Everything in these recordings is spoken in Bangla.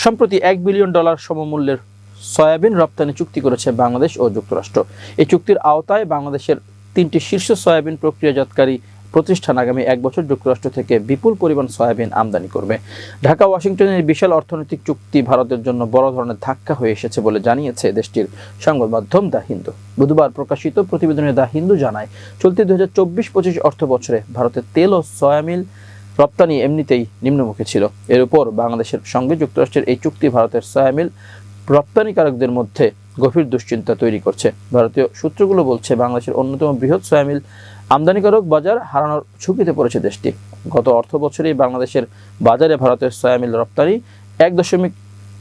সম্প্রতি এক বিলিয়ন ডলার সমমূল্যের সয়াবিন রপ্তানি চুক্তি করেছে বাংলাদেশ ও যুক্তরাষ্ট্র। এই চুক্তির আওতায় বাংলাদেশের তিনটি শীর্ষ সয়াবিন প্রক্রিয়াজাতকারী প্রতিষ্ঠান আগামী এক বছর যুক্তরাষ্ট্র থেকে বিপুল পরিমাণ সয়াবিন আমদানি করবে। ঢাকা, ওয়াশিংটনের বিশাল অর্থনৈতিক চুক্তি ভারতের জন্য বড় ধরনের ধাক্কা হয়ে এসেছে বলে জানিয়েছে দেশটির সংবাদ মাধ্যম দ্য হিন্দু। বুধবার প্রকাশিত প্রতিবেদনে দ্য হিন্দু জানায়, চলতি দুই হাজার চব্বিশ পঁচিশ অর্থ বছরে ভারতের তেল ও সয়ামিল রপ্তানি এমনিতেই নিম্নমুখী ছিল। এর উপর বাংলাদেশের সঙ্গে যুক্তরাষ্ট্রের এই চুক্তি ভারতের সয়ামিল রপ্তানিকারকদের মধ্যে গভীর দুশ্চিন্তা তৈরি করছে। ভারতীয় সূত্রগুলো বলছে, বাংলাদেশের অন্যতম বৃহৎ সয়ামিল আমদানিকারক বাজার হারানোর ঝুঁকিতে পড়েছে দেশটি। গত অর্থ বছরেই বাংলাদেশের বাজারে ভারতের সয়ামিল রপ্তানি এক দশমিক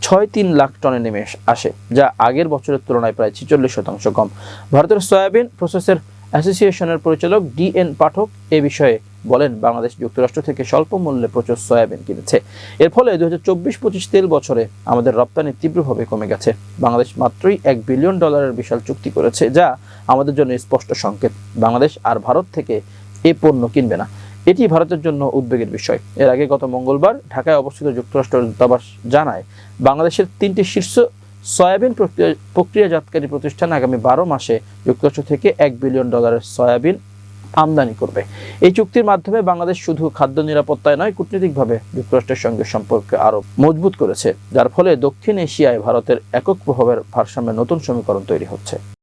ছয় তিন লাখ টনে নেমে আসে, যা আগের বছরের তুলনায় প্রায় ছিচল্লিশ শতাংশ কম। ভারতের সয়াবিন প্রসেসের অ্যাসোসিয়েশনের পরিচালক ডি এন পাঠক এ বিষয়ে বলেন, বাংলাদেশ যুক্তরাষ্ট্র থেকে স্বল্প মূল্যে প্রচুর সয়াবিন কিনেছে। এর ফলে দু হাজার চব্বিশ পঁচিশ তেল বছরে আমাদের রপ্তানি তীব্রভাবে কমে গেছে। বাংলাদেশ মাত্রই এক বিলিয়ন ডলারের বিশাল চুক্তি করেছে, যা আমাদের জন্য স্পষ্ট সংকেত। বাংলাদেশ আর ভারত থেকে এ পণ্য কিনবে না। এটি ভারতের জন্য উদ্বেগের বিষয়। এর আগে গত মঙ্গলবার ঢাকায় অবস্থিত যুক্তরাষ্ট্র দূতাবাস জানায়, বাংলাদেশের তিনটি শীর্ষ সয়াবিন প্রক্রিয়া প্রক্রিয়াজাতকারী প্রতিষ্ঠান আগামী বারো মাসে যুক্তরাষ্ট্র থেকে এক বিলিয়ন ডলারের সয়াবিন আমদানি করবে। এই চুক্তির মাধ্যমে বাংলাদেশ শুধু খাদ্য নিরাপত্তায় নয়, কূটনৈতিকভাবে যুক্তরাষ্ট্রের সঙ্গে সম্পর্ক আরও মজবুত করেছে, যার ফলে দক্ষিণ এশিয়ায় ভারতের একক প্রভাবের ভারসাম্যে নতুন সমীকরণ তৈরি হচ্ছে।